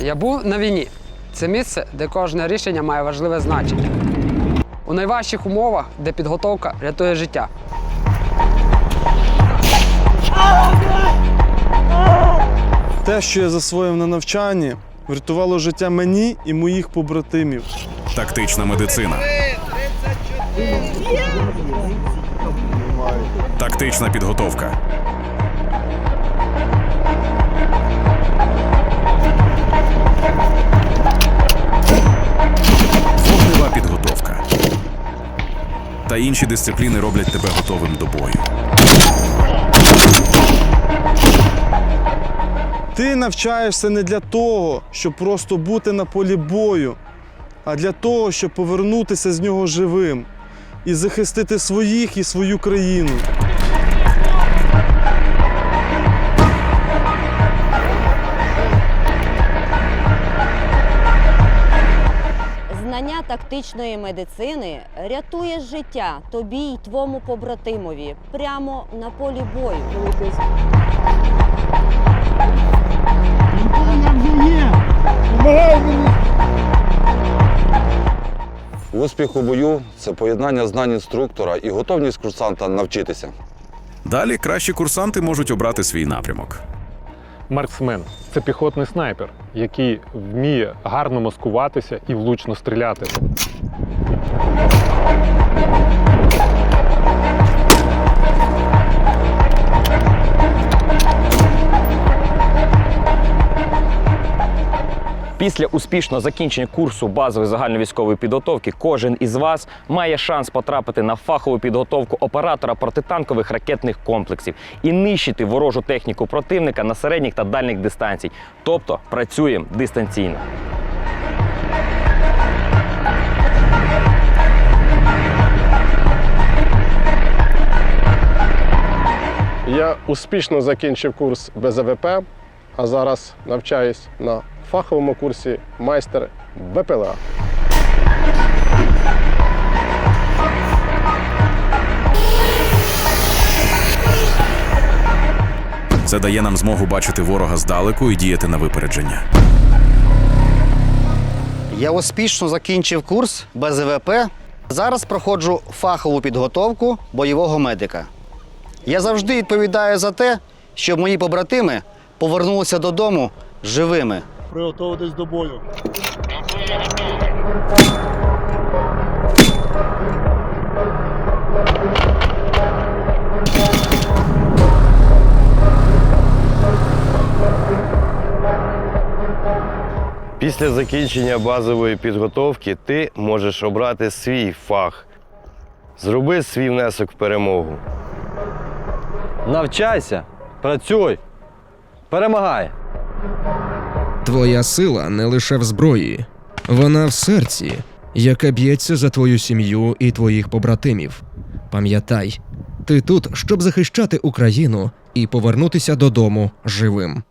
Я був на війні. Це місце, де кожне рішення має важливе значення. У найважчих умовах, де підготовка рятує життя. Те, що я засвоїв на навчанні, врятувало життя мені і моїх побратимів. Тактична медицина. Тактична підготовка. Та інші дисципліни роблять тебе готовим до бою. Ти навчаєшся не для того, щоб просто бути на полі бою, а для того, щоб повернутися з нього живим і захистити своїх і свою країну. Знання тактичної медицини рятує життя тобі й твому побратимові прямо на полі бою. Успіх у бою це поєднання знань інструктора і готовність курсанта навчитися. Далі кращі курсанти можуть обрати свій напрямок. Марксмен це піхотний снайпер, який вміє гарно маскуватися і влучно стріляти. Після успішного закінчення курсу базової загальновійськової підготовки кожен із вас має шанс потрапити на фахову підготовку оператора протитанкових ракетних комплексів і нищити ворожу техніку противника на середніх та дальніх дистанцій. Тобто працюємо дистанційно. Я успішно закінчив курс БЗВП, а зараз навчаюсь на фаховому курсі майстер БПЛА. Це дає нам змогу бачити ворога здалеку і діяти на випередження. Я успішно закінчив курс БЗВП. Зараз проходжу фахову підготовку бойового медика. Я завжди відповідаю за те, щоб мої побратими повернулися додому живими. Приготуватись до бою. Після закінчення базової підготовки ти можеш обрати свій фах. Зроби свій внесок в перемогу. Навчайся, працюй, перемагай. Твоя сила не лише в зброї, вона в серці, яке б'ється за твою сім'ю і твоїх побратимів. Пам'ятай, ти тут, щоб захищати Україну і повернутися додому живим.